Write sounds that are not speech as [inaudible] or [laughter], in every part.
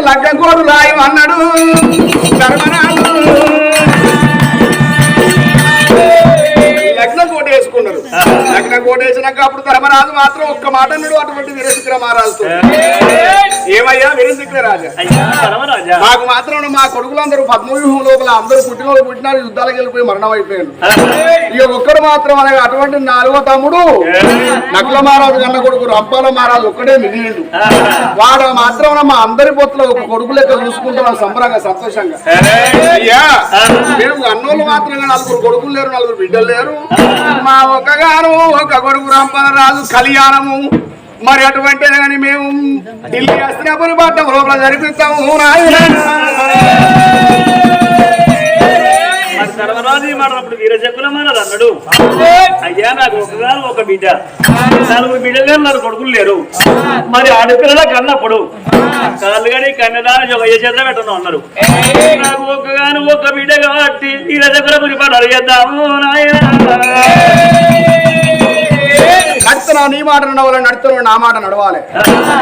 లగ్గకోడు రాయి అన్నాడు ధర్మన వేసినాక అప్పుడు ధర్మరాజు మాత్రం ఒక్క మాట అన్నాడు అటువంటి వీరశిఖర మహారాజుతో. ఏమయ్యా రాజా? పరమరాజా మాకు మాత్రం మా కొడుకులందరూ పద్మవ్యూహం లోపల అందరూ పుట్టిన వాళ్ళు పుట్టినారు యుద్ధాలకు వెళ్ళిపోయి మరణం అయిపోయాడు ఇక ఒక్కడు మాత్రం అనగా అటువంటి నాలుగో తమ్ముడు నకుల మహారాజు కన్న కొడుకు రంపాల మహారాజు ఒక్కడే మిగిలిండు. వాడు మాత్రం మా అందరి పొత్తులో ఒక కొడుకు లెక్క చూసుకుంటున్నాం సంబరంగా సంతోషంగా. అయ్యా మేము అన్నోళ్ళు మాత్రంగా నలుగురు కొడుకులు లేరు నలుగురు బిడ్డలు లేరు. మా ఒక్కగాను ఒక కొడుకు రంపాల రాజు కళ్యాణము మరి అటువంటి కానీ మేము ఢిల్లీ అస్త్రాపురి పట్టం లోపల జరిపిస్తాము నాయనా. మరి ధర్మరాజు ఈ మాట అప్పుడు వీరజకుల అన్నాడు అయ్యా నాకు ఒకగాను ఒక బిడ్డ నలుగురు బిడ్డలు లేరు నలుగురు కొడుకులు లేరు మరి ఆడపిల్లల కన్నప్పుడు కాళ్ళు కానీ కన్నదాని ఒక ఏ చేత పెట్టను అన్నారు నాకు ఒకగాను ఒక బిడ్డ కాబట్టి వీరజకుల పురిపాటు చేద్దాము నాయన నడుతున్నావు నీ మాట నడవాలి నడుతున్నావు నా మాట నడవాలి.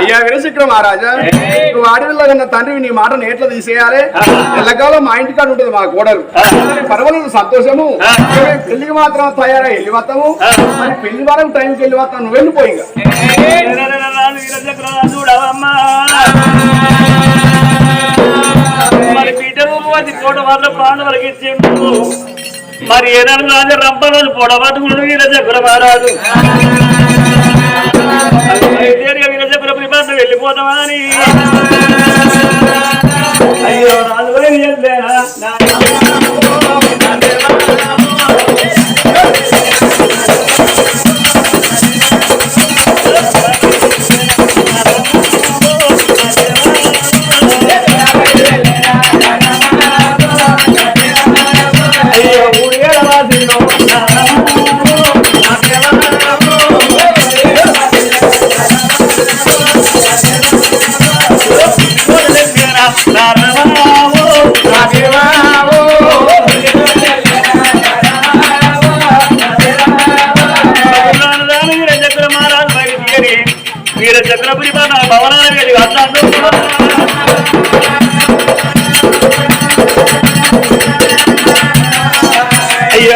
అయ్యా విరసిక్ర మహారాజా నువ్వు అడవిలో తండ్రి నీ మాట ఎట్లా తీసేయాలి. ఎల్లకాలం మా ఇంటికాడ ఉంటుంది మా కోడలు. పర్వాలేదు సంతోషము. పెళ్ళికి మాత్రం తయారై వెళ్ళి వస్తాము మరి పెళ్ళి వారం టైంకి వెళ్ళి వస్తాను నువ్వు వెళ్ళిపోయి మరి పీఠము అది కోట వాళ్ళ పాండవులకి ఇచ్చిండు మరి ఏనాడు రాజు రంపరాజు పొడబట్టుకున్నాడు వీరచక్ర మహారాజు. వీరచక్ర పరిపాలన వెళ్ళిపోతామా అని. అయ్యో రాజు వెళ్ళేనా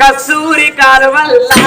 కస్తూరి కాలువల్ల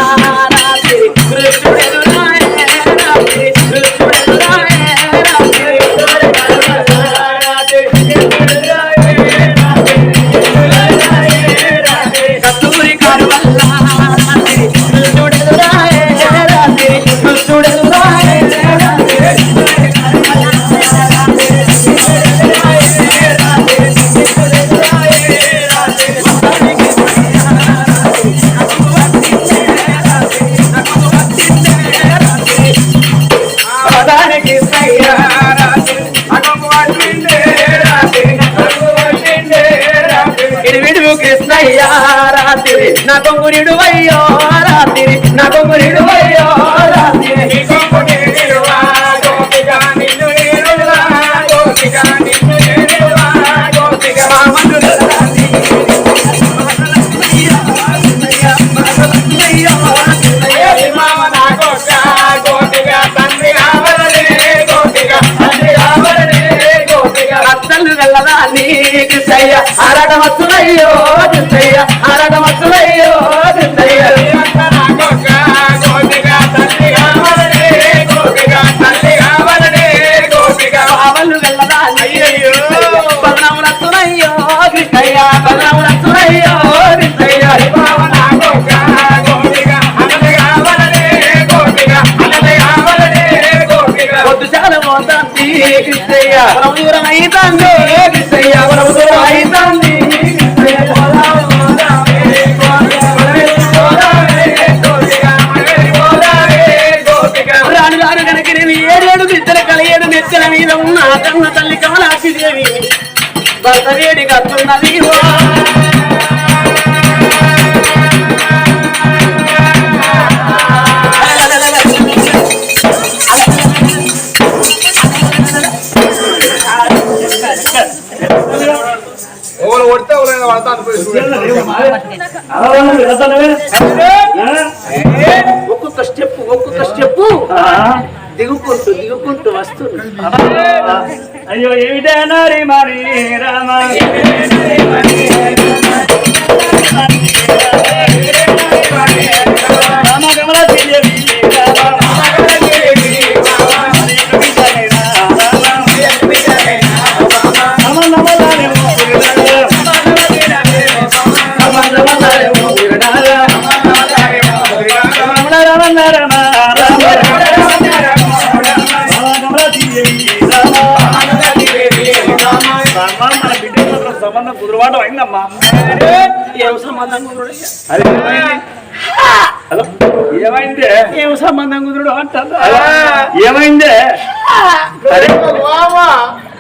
విడివిడు కృష్ణయ్యా రాత్రి నా కొంగురిడు అయ్యో రాత్రి నా కొంగురిడు అయ్యో రాత్రి వెళ్ళదా నీ కొక్క, గోపిక దింతయ్య ఆరాట మచ్చులయ్యో దింతయ్య ఆరాట మచ్చులయ్యో దింతయ్య పావళ్ళు వెళ్ళదాని బలనములత్తులయ్యో కృష్ణయ్య. వరం ఒక్కొక్క స్టెప్ ఒక్కొక్క స్టెప్? దిగుకుంటూ దిగుకుంటూ వస్తుంది అయ్యో ఏమిటా నారి మరి? రామ. రామ. సంబంధం కుదురుబాటు అయిందమ్మా. ఏం సంబంధం కుదురుడు? ఏమైంది? హలో? ఏమైందే? ఏం సంబంధం కుదురుడు అంటారు? ఏమైందే? అరే. బావా,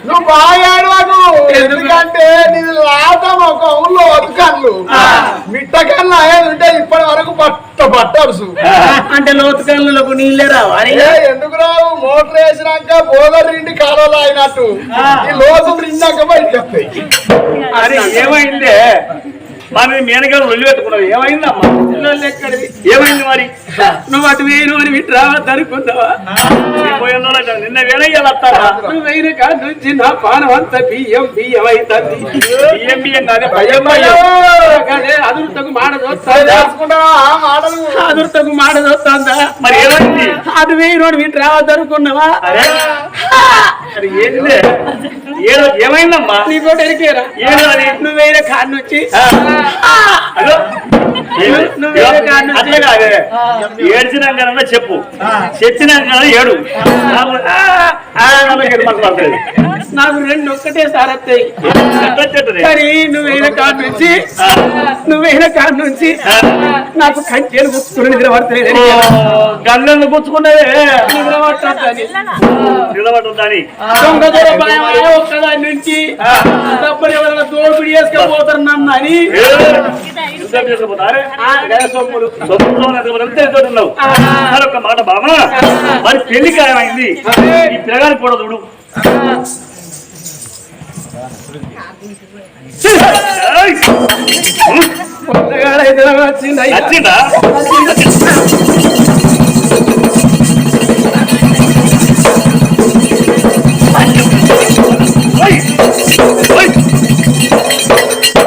నువ్వు బాగా ఆడవాకు ఎందుకంటే నీది లాట ఒక ఊళ్ళో బతుకన్లు మిట్ట కన్నా ఉంటే ఇప్పటి వరకు పట్ట పట్టరుసు అంటే లోతు కళ్ళకు నీళ్ళే రావాలి ఎందుకు రావు? మోటార్ వేసినాక బోదర్ నిండి కాలంలో అయినట్టు. ఈ లోతు నిండాక బయటకు వస్తాయి. అరే ఏమైందే? మరి మేనగారు వెళ్ళి పెట్టుకున్నావు ఏమైందమ్మా? ఏమైంది మరి? నువ్వు అటు వేరు అని విట్టి రావద్దు అనుకున్నావా? నిన్న వస్తారా నువ్వు వేరు కాడ నుంచి నా పానం అంతా బియ్యం బియ్యం అవుతుంది బియ్యం బియ్యం కాదే భయం భయం అదే అదురుతకు మాటలు. అదురుతకు మాడ చూస్తుందా మరి ఏమైంది? అటు వేరు అని విట్టి రావద్దు అనుకున్నావా? ఏంది? ఏదో ఏమైందమ్మా? నీకు ఎరికేరా? ఏదో అది? నువ్వు వేరే కాడ నుంచి హలో? అట్లా కాదే. ఏడ్చినాకన్నా చెప్పు. చెప్పినాక ఏడు. నాకు ఆ, ఆ అన్నకి ఏడు. నాకు రెండు ఒక్కటే ఎట్లా చెట్టుది? కానీ నువ్వైన కాడ నుంచి నువ్వైన కాడ నుంచి నాకు కంచెలు గుర్తుకుని నిద్ర పడతలేదు ఓ, గల్లెందు పుచ్చుకున్నదే నిద్ర పట్టద్దని నిలబడుతుందని దొంగ దొర భయమా ఒక్కదాని నుంచి డబ్బులు ఎవరైనా దోపిడి చేసుకపోతారు నన్ను అని. సొమ్ములు. ఉన్నావు మరి ఒక మాట బామా మరి పెళ్ళి ఖాయమైంది ఈ పిల్లగాని కూడా చూడు. నచ్చిందా!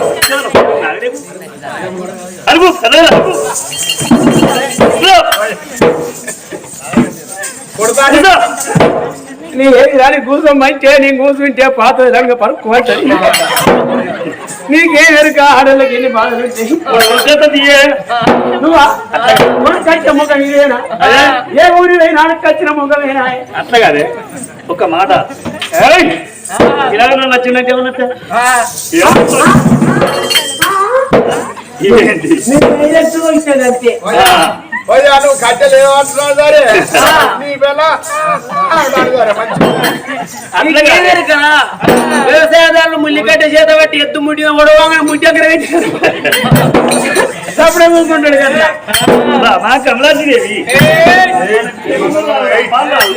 అరుగు అదే అరుగు కొడతా ఇదో. నీ ఏది రాని కూర్చోమంటే నీ కూర్చుంటే పాత విధంగా పరుక్కోవచ్చు నీకేం ఎరుక ఆడోళ్ళకి ఎన్ని బాధలు కట్టిన ముఖం ఇదేనా ఏ ఊరి పోయినా కచ్చిన ముఖమేనా అట్లా కాదే ఒక మాట! ఇలాగ నన్ను నచ్చినట్టు ఏమన్నట్టు ఏంటి అంతే ఆ, పోయి నువ్వు కట్టెలు ఏమంటున్నావు సరే నీ పిల్ల అంటాడు సరే మంచి అట్లా కాదే. వ్యవసాయదారులు ముల్లిగడ్డ చేత పెట్టి ఎత్తు ముట్టిన ఒడవంగా ముట్టి అక్కడ పెట్టారు అప్పుడే ఊరుకుంటాడు కదా రా, మా కమలాజీదేవి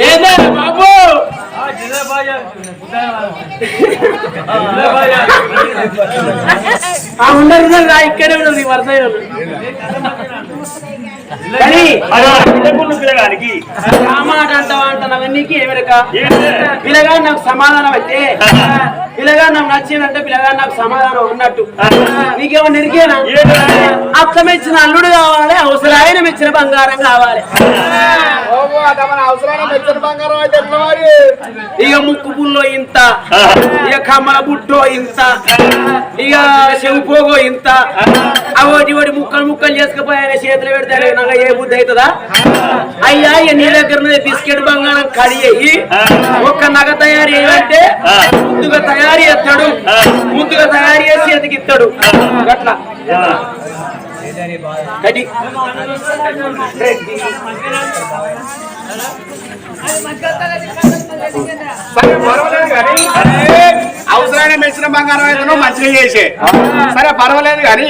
ఏదో బాబు ఆ ఉండరు రా ఇక్కడే ఉన్నది వరస పిల్లగానికి మాట అంటావా అంటున్నావు? నీకు సమాధానం అయితే. పిల్లగా నాకు నచ్చిందంటే పిల్లగా నాకు సమాధానం ఉన్నట్టు. నీకేమో నిరికేనా? అత్త మెచ్చిన అల్లుడు కావాలి అవసరాయన మెచ్చిన బంగారం కావాలి. ఇక ముక్కు పుల్లో ఇంత ఇక కమ్మల బుట్టో ఇంత ఇక చెవు పోగో ఇంత అవోటి ఒకటి ముక్కలు ముక్కలు చేసుకుపోయి చేతులు పెడితే నాకు ఏ బుద్ధి అవుతుందా? అయ్యా నీ దగ్గర బిస్కెట్ బంగారం కడిగి ఒక్క నగ తయారు చేయాలంటే ముందుగా తయారు చేస్తాడు. ముందుగా తయారు చేసి ఎదిగిస్తాడు అట్లా కడి సరే పర్వాలేదు బంగారం అయితే మంచిగా చేసే. సరే పర్వాలేదు కానీ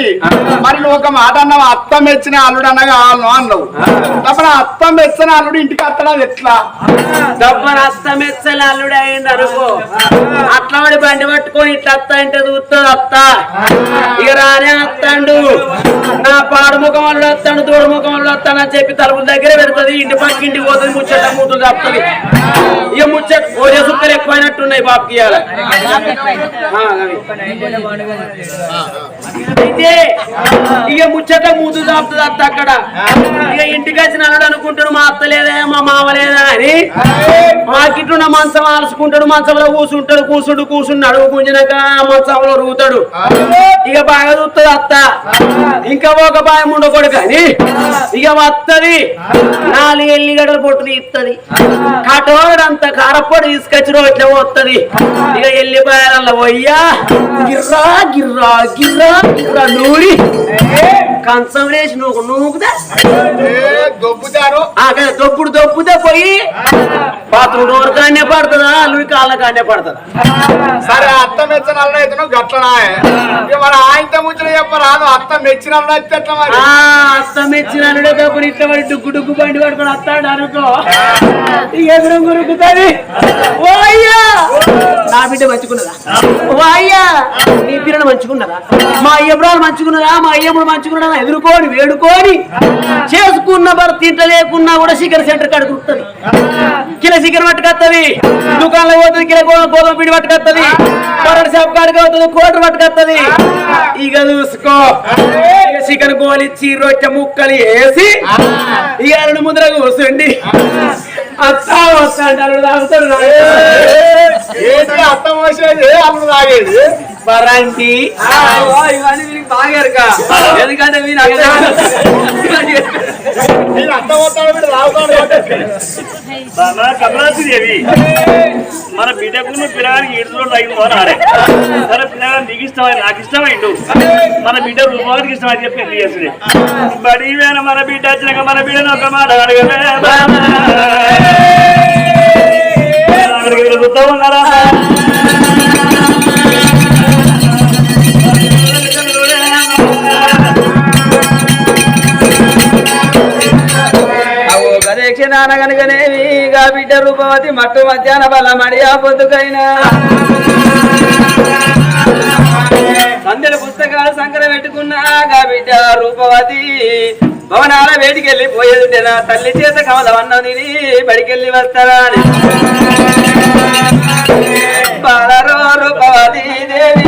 మరి నువ్వు ఒక మాట అన్నావు అత్త మెచ్చిన అల్లుడు అన్న కావాలను అన్నావు. అప్పుడు అత్త మెచ్చిన అల్లుడు ఇంటికి అత్తడా ఎట్లా? డబ్బర్ మెచ్చని అల్లుడు అయింది అనుకో. అట్లా వాడి బండి పట్టుకొని ఇట్లా అత్త అంటే చూస్తుంది అత్త. ఇక రానే అత్తండు. నా పాడు ముఖం వాళ్ళు వస్తాడు తోడు వస్తాను అని చెప్పి తలుపుల దగ్గర పెడుతుంది. ఇంటి పక్క ఇంటికి పోతుంది ముచ్చట మూతులు తప్పుతుంది ఇక ముచ్చట ఓజే సుక్కలు ఎక్కువైనట్టున్నాయి బాబుకి ఇవాళ. అయితే ఇక ముచ్చట మూతు దాపుతుంది అత్త అక్కడ. ఇక ఇంటికి వచ్చిన అన్నాడు అనుకుంటాడు మా అత్త లేదా మా మామ లేదా అని. మాకిట్టున్న మంచం ఆలుసుకుంటాడు మంచంలో కూర్చుంటాడు కూర్చుండు కూర్చున్నాడు గుంజినాక మంచంలో రూతాడు. ఇక బాగా చూస్తుంది అత్త. ఇంకా ఒక భయం ఉండకూడదు కానీ ఇక వస్తుంది నాలుగు ఎల్లిగడ్డలు పొట్టుని ఇత్తది. కటోడంత కారపొడి తీసుకొచ్చి రోట్లో వస్తుంది ఇక పోయి పోయ్యా గిర్రా గిర్రా గిర్రా గిర్రా నూరి కంచం వేసి నువ్వు నూకుదా దొబ్బుతారు అక్కడ దొప్పుడు దొప్పుతే పోయి బాత్రూమ్ డోర్ కానే పడుతుందా అల్లుడి కాళ్ళ కానే పడుతుందా సరే అత్త మెచ్చిన అయితే గట్లనా మరి ఆయనతో ముచ్చట చెప్పరాదు అత్త మెచ్చిన అయితే ఎట్లా మరి? ఆ అత్తం ఇచ్చిన అల్లుడే తప్పుడు ఇట్లా పడి డుగ్గు డుగ్గు బండి పడుకొని వస్తాడు అనుకో. ఎదురు గురుకుతుంది. ఓ అయ్యా! నా బిడ్డ మంచుకున్నదా ఓ. అయ్యా నీ పిల్లలు మంచుకున్నారా? మా అయ్యబ్రాలు మంచుకున్నారా? మా అయ్యమ్ముడు మంచుకున్నారా? ఎదుర్కోని వేడుకోని చేసుకున్న భర్త ఇంట లేకున్నా కూడా చికెన్ సెంటర్ కాడ కిల శిఖర చికెన్ పట్టుకొస్తుంది దుకాణంలో పోతుంది కిల గోధుమ గోధుమ పిండి పట్టుకొస్తుంది పొరటి షాప్ కాడికి అవుతుంది కోటర్ పట్టుకొస్తుంది. ఇక చూసుకో చికెన్ గోలిచ్చి రొట్టె ముక్కలు వేసి ఇక ముందర కూర్చోండి అత్తా వస్తా అంటారు తాగుతాడు ఏంటి అత్త మోసేది అల్లుడు తాగేది? పరంటి ఇవన్నీ మీకు బాగారుక ఎందుకంటే మీరు [laughs] నేను వీడు కమలాసి దేవి. మన బిడ్డకున్న పిల్లగానికి ఏడులో తగ్గిందో అని ఆడే సరే పిల్లగాని నీకు ఇష్టమై? నాకు ఇష్టమైండు మన బిడ్డ రూపాయలకి ఇష్టమని చెప్పి ఎందుకు చేసుడే బడి వేన మన బిడ్డ వచ్చినాక మన బిడ్డను ఒక మాట అడగలే ఉన్నారా గదేక్ష నానగనగనేవి గా బిడ్డ రూపవతి మట్టు మధ్యాహ్న బల మడియా పొద్దుకైనా. సందడి పుస్తకాలు సంకర పెట్టుకున్నా గా బిడ్డ రూపవతి. భవనాల వేడికెళ్ళి పోయేది నా తల్లి చేత కమలవన్న తిని బడికెళ్ళి వస్తారా అని. బాలరో రూపవతి దేవి.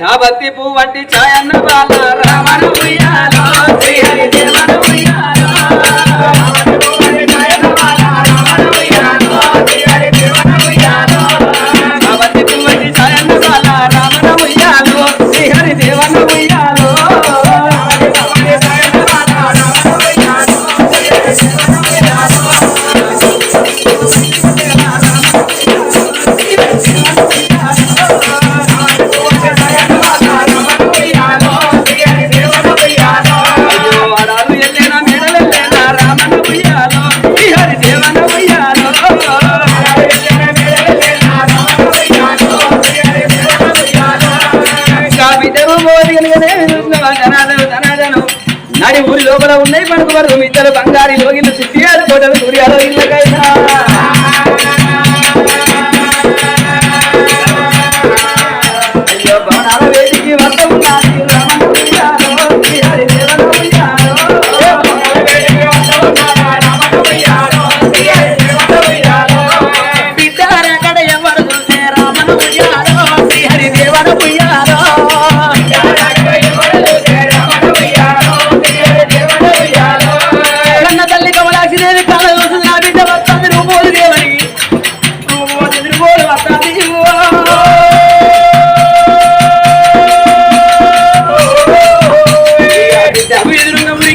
చాబత్తి పువ్వు వంటి ఛాయన్న బాల రామ జనాదను నడి ఊరి లోపల ఉన్నాయి పడుకు వరకు ఇద్దరు బంగారు లోగిలు సిద్ధియాలు కోటలు సూర్యాలు ఇళ్ళకైనా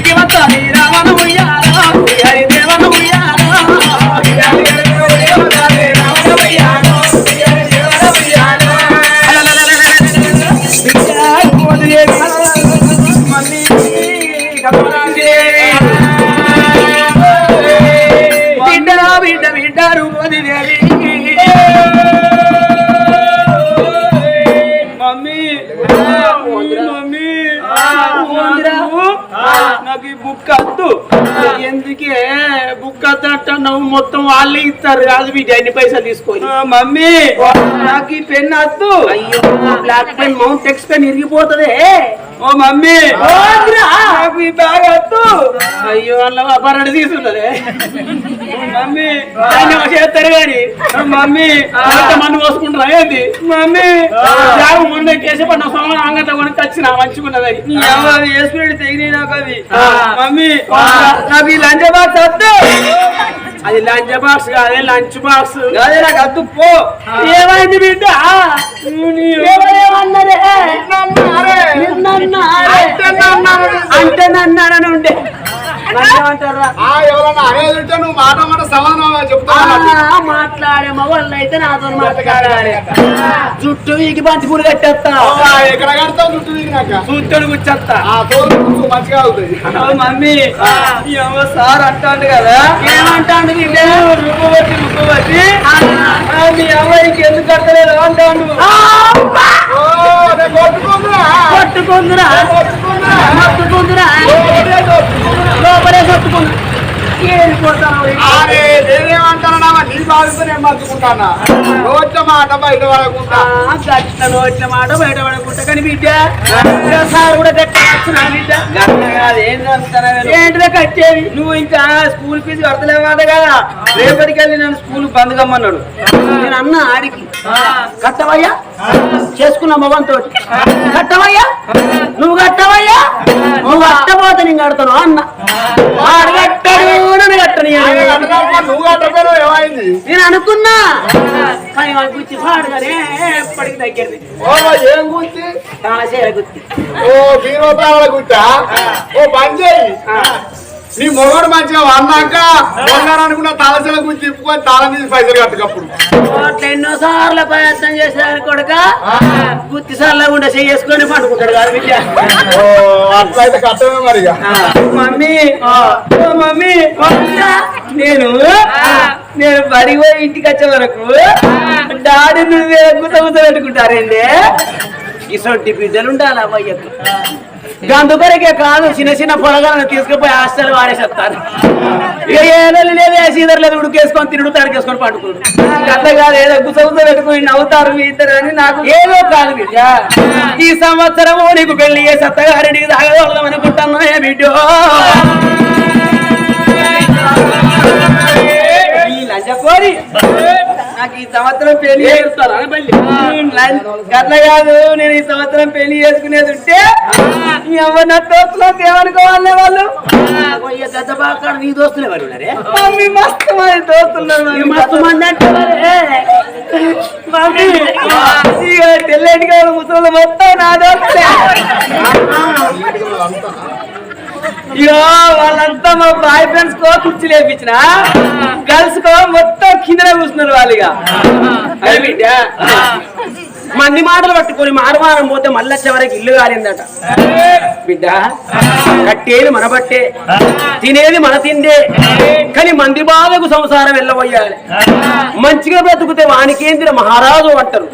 ఇంటి వస్తాని రావణమయ్యా. బుక్ వద్దు ఎందుకే? బుక్ వద్దు అంటున్నావు మొత్తం వాళ్ళే ఇస్తారు. కాదు బిడ్డ ఎన్ని పైసలు తీసుకొని. మమ్మీ. నాకు ఈ పెన్ వద్దు. అయ్యో. బ్లాక్ పెన్ మౌంట్ టెక్స్ పెన్ ఇరిగిపోతుంది. ఓ మమ్మీ. నాకు ఈ బ్యాగ్ వద్దు. అయ్యో అలా అపరణ తీసున్నదే మమ్మీ? చేస్తారు కానీ మమ్మీ పోసుకుంటారా ఏంది? మమ్మీ బ్యాగ్ మొన్న కేసు పడిన సోమవారం అంగట కొని తెచ్చిన మంచిగున్నదని వేసుకుని తెగినాయి నాకు అవి. మమ్మీ నాకు ఈ లంచ్ బాక్స్ వద్దు. అది లంచ్ బాక్స్ కాదే లంచ్ బాక్స్. అదే నాకు వద్దు పో. ఏమైంది బిడ్డ? అంటే నన్నారని ఉండే ఎవరన్నా అనేది ఉంటే నువ్వు మాట మాట సమాధానం చెప్తా ఆ, మాట్లాడే అయితే నాతో మాట్లాడాలి జుట్టు వీకి బంతి పూలు కట్టేస్తా. ఎక్కడ కడతావు కూర్చొస్తా ఆ తోలు కొంచెం మంచిగా అవుతుంది మమ్మీ ఏమో సార్ అంటాడు కదా. ఏమంటాడు రుబ్బు బట్టి రుబ్బు బట్టి మీ అమ్మాయికి ఎందుకు కట్టలేదు అంటాడు. కొట్టుకుందిరా. కొట్టుకుందిరా. లోపలే కొట్టుకుంది ఏడిపోతాను అరే నేనేమంటానా నీ బాధితో నేను మర్చుకుంటానా? రోజు మాట బయట పడకుండా. గట్ల నోట్ల మాట బయట పడకుండా కానీ బిడ్డ సార్ కూడా గట్టి వచ్చిన బిడ్డ? ఏంటిదా కట్టేది? నువ్వు ఇంకా స్కూల్ ఫీజు కడతలేవాట కదా రేపటికి వెళ్ళి నన్ను స్కూల్ బంద్ కమ్మన్నాడు. నేను అన్న ఆడికి. కట్టవయ్యా? చేసుకున్న మగంతో కట్టవయ్యా? నువ్వు కట్టవయ్యా? నువ్వు కట్టబోతే నేను కడతాను అన్న. ఆడు కట్టాడు. నన్ను కట్టని నేను అనుకున్నా. కానీ వాడి గుచ్చి పాడగానే ఎప్పటికి దగ్గరది. ఓ ఏం గుత్తి. ఓ ఓ పని చేయి నీ మొగడు మంచిగా అన్నాక అనుకున్న తాళసల గురించి తిప్పుకొని తాళం తీసి పైసలు కట్టకప్పుడు ఎన్నో సార్లు ప్రయత్నం చేశారు కొడుక. గుత్తి సార్లు ఉండే చేసుకొని పండుకుంటాడు కాదు బిడ్డ. అట్లయితే కట్టమే మరి. మమ్మీ మమ్మీ నేను నేను బడి పోయి ఇంటికి వచ్చే వరకు డాడీ నువ్వే గుత గుత పెట్టుకుంటారండి ఇసొంటి బిడ్డలు ఉండాలి అబ్బాయ్యకు [laughs] అందుకొరకే కాదు చిన్న చిన్న పొలగాలను తీసుకుపోయి హాస్టల్ వాడేసేస్తారు. ఇక ఏదో లేదు సీదర్ లేదు ఉడికేసుకొని తిరుడు తడికేసుకొని పండుకోడు. అట్లా కాదు ఏదో గుస గుస పెట్టుకుని నవ్వుతారు మీ ఇద్దరు అని నాకు ఏదో కాదు బిడ్డ. [laughs] ఈ సంవత్సరము నీకు పెళ్ళి చేసి అత్తగారింటికి తాగదాం అనుకుంటాను ఏ బిడ్డో. [laughs] ఈ లంచకోరి నాకు ఈ సంవత్సరం పెళ్ళి చేస్తారా గట్ల కాదు నేను ఈ సంవత్సరం పెళ్ళి చేసుకునేది ఉంటే అమ్మ నా దోస్తులకు ఏమనుకోవాలి వాళ్ళు బాగా నీ దోస్తులు ఎవరు మమ్మీ మస్తు మంది దోస్తులు మస్తు మంది అంటే మమ్మీ ఇక తెల్లటి కాదు ముసలు మొత్తం నా దోస్తులే ఇగో వాళ్ళంతా మా బాయ్ ఫ్రెండ్స్ కో కుర్చీ లేపించిన గర్ల్స్ కో మొత్తం కిందనే కూర్చున్నారు వాళ్ళు ఇక మంది మాటలు పట్టుకొని మారవారం పోతే మళ్ళీ చివరికి ఇల్లు కాలిందట. బిడ్డ కట్టేది మన బట్టే తినేది మన తిండే. కానీ మంది బాధకు సంసారం వెళ్ళబోయాలి. మంచిగా బ్రతుకుతే వానికేంద్ర మహారాజు అంటారు.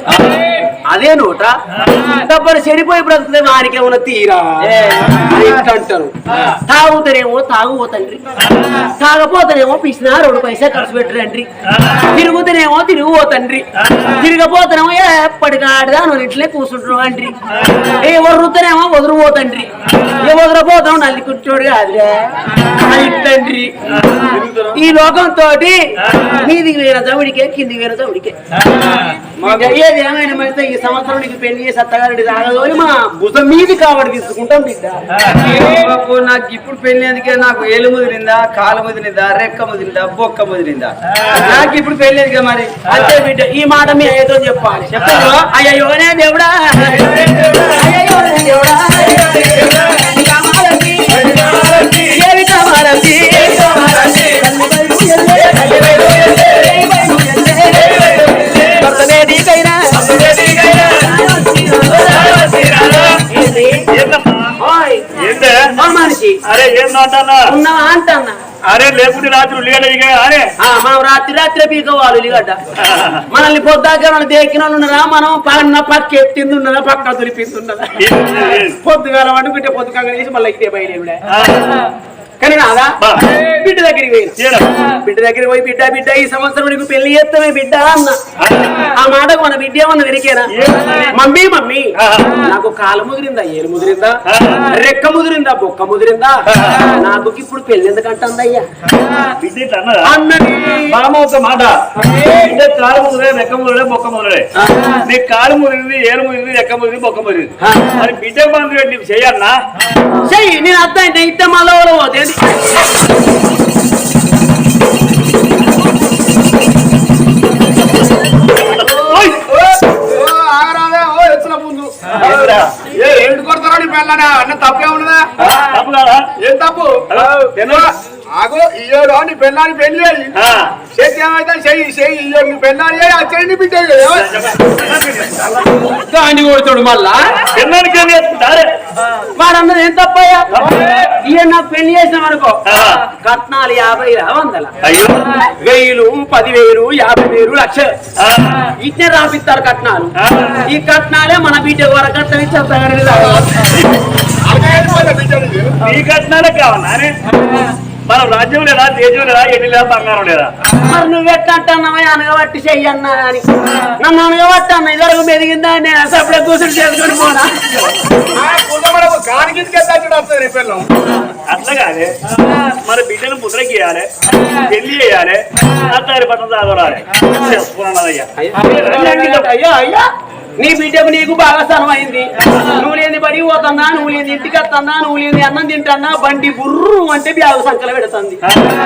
అదే నోట. డబ్బరు చెడిపోయి బ్రతుకుతే వానికి ఏమన్నా తీరా? అంటారు తాగుతారేమో తాగుపోతండ్రి తాగపోతేనేమో పిసినా రెండు పైసా ఖర్చు పెట్టరండ్రి. తిరుగుతానేమో తిరిగిపోతండ్రి తిరగపోతేనేమో ఎప్పటికాడదా నువ్వు ఇట్లే కూర్చుంటున్నావు అండ్రి. ఏ వదురుతానేమో వదిలిపోతండ్రి ఏ వదిలిపోతావు నల్లి కూర్చోడు అని ఇట్లండ్రి. ఈ లోకంతో మీదికి వేరే చవుడికే కిందికి వేరే చవుడికే. ఏది ఏమైనా అయితే ఈ సంవత్సరం నీకు పెళ్ళి చేసి అత్తగారి తాగదోని మా భుజం మీది కాబట్టి తీసుకుంటాం బిడ్డ. బాబు నాకు ఇప్పుడు పెళ్ళి ఎందుకే? నాకు ఏలు ముదిరిందా కాలు ముదిరిందా రెక్క ముదిరిందా బొక్క ముదిరిందా? నాకు ఇప్పుడు పెళ్ళి ఎందుకే మరి? అంతే బిడ్డ ఈ మాట మీ అయ్యతో చెప్పాలి. చెప్పారు అయ్యోనే దేవుడా? తల్లి అరే ఏం నాటన్నా ఉన్నావా అంటన్నా అరే లేకుంటే రాత్రి ఉల్లిగడ్డ ఇక అరే. ఆ, మనం రాత్రి రాత్రి పీకోవాలి ఉల్లిగడ్డ. మనల్ని పొద్దాక మనం దేకిన ఉన్నారా మనం పన్న పక్క ఎత్తింది ఉన్నదా పక్క దులిపింది ఉన్నదా పొద్దుగాల వండుకుంటే పొద్దుగా వేసి మళ్ళీ ఇదే బయట కానీ బా. బిడ్డ దగ్గరికి పోయి. బిడ్డ దగ్గరికి పోయి బిడ్డ బిడ్డ ఈ సంవత్సరం నీకు పెళ్ళి చేస్తామే బిడ్డ అన్న. ఆ. మాటకు మన బిడ్డ ఏమన్నా విరికేనా మమ్మీ మమ్మీ నాకు కాలు ముదిరిందా ఏలు ముదిరిందా? రెక్క ముదిరిందా బొక్క ముదిరిందా? నాకు ఇప్పుడు పెళ్ళి ఎందుకంటుందయ్యా అన్నదా. మామ ఒక మాట. కాలు ముదిరే రెక్క ముదిరే బొక్క ముదిరే. నీ కాలు ముదిరింది ఏలు ముదిరింది రెక్క ముదిరింది బొక్క ముదిరింది. మరి బిడ్డ మంది చేయన్నా చెయ్యి నేను అర్థం అయితే ఇస్తే మళ్ళీ ఓ, ఏంటి అన్న తప్పే ఉన్నదా తప్పు కాదా? ఏం తప్పు హలో, ఆగో ఇయ్యోడు నీ పెళ్ళాని పెళ్ళి చేతి ఏమైతే చెయ్యి చెయ్యి ఇయ్యోడు నీ పెళ్ళాని చేయి ఆ చెయ్యి బిడ్డ. దాన్ని కొడుతాడు మళ్ళా పెన్నానికి ఏం తప్పయ్యా ఈయన నాకు పెళ్ళి చేసినాం అనుకో. కట్నాలు యాభై వందల అయ్యో వెయ్యిలు పదివేలు యాభై వేలు లక్షలు ఆ. ఇట్నే రాపిస్తారు కట్నాలు. ఈ కట్నాలే మన బిడ్డ వరకు కట్నం ఇచ్చేస్తారు. నీ కట్నాలే కావాలా? మన రాజ్యం లేదా దేశం లేదా ఎన్ని లేదా బంగారం లేదా? మరి నువ్వెట్టంటున్నావా అనగబట్టి చెయ్యన్నా అని. నన్ను అనగబట్టి అన్న ఇదివరకు మెదిగిందా నేను అసలు కూర్చుని చేసుకొని పోనా? ఆ అట్లా కాదే. మన బిడ్డను ముద్రకి పెళ్ళి చేయాలి అత్తారి పట్టణం చదవాలి. అయ్యా అయ్యా. నీ బిడ్డకు నీకు బాగా స్థలమైంది నువ్వు లేని బడి పోతుందా నువ్వు లేని ఇంటికి వస్తుందా నువ్వు లేని అన్నం తింటానా బండి బుర్రు అంటే బ్యాగు సంకల పెడుతుంది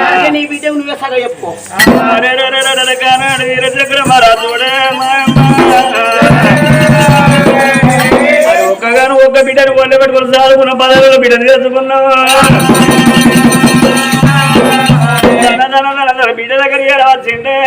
అంటే నీ బిడ్డకు నువ్వే సగ చెప్పుకో ఒక్కగాను ఒక్క బిడ్డను వండ పెట్టుకుని చదువుకున్న పదవులు బిడ్డను చేసుకున్నావు బిడ్డ దగ్గర వచ్చిండే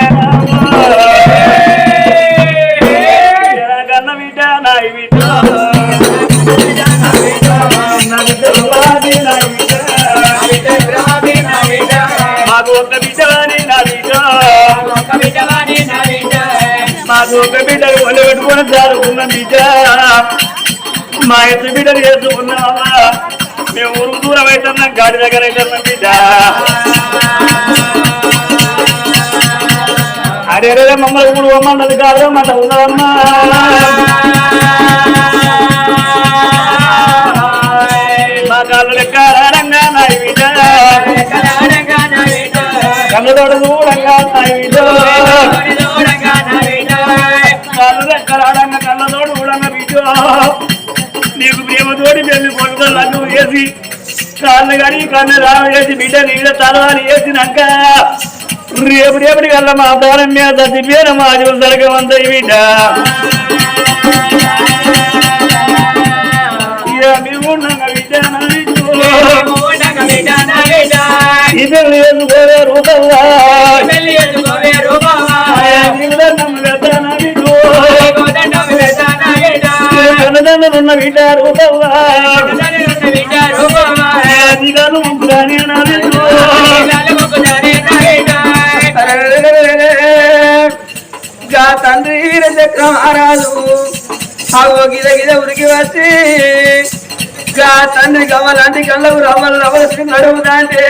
ఒక బిడ్డ. ఒళ్ళు పెట్టుకుని చదువుకున్న బిడ్డ. మా ఇద్దరు బిడ్డలు చేసుకున్నావా మేము ఊరు దూరం అవుతున్నాం గాడి దగ్గర అవుతున్నాం బిడ్డ అరే రే మమ్మల్ని ఊరు పోమన్నది కాదు మన ఉందమ్మా కళ్ళతోడు చూడంగా కళ్ళు లెక్క కళ్ళతోడు చూడంగా బిడ్డ నీకు ప్రేమతోటి పెళ్ళి కొడుకులు అన్ను వేసి కాళ్ళు కానీ కన్ను రావేసి బిడ్డ నీళ్ళ తలవాలు వేసినాక రేపు రేపటి కల్లా మా దారం మీద చచ్చిపోయిన మా జీవ జరగమంత బిడ్డ బిడ్డ. బిడ్డ రూపంగా ముగ్గురాని గా తండ్రి చక్రమారాజు ఆగో గిద గిద ఉరికి వచ్చి తండ్రి గవ్వలాంటి కళ్ళకు రవ్వలు రవ్వలు అంటే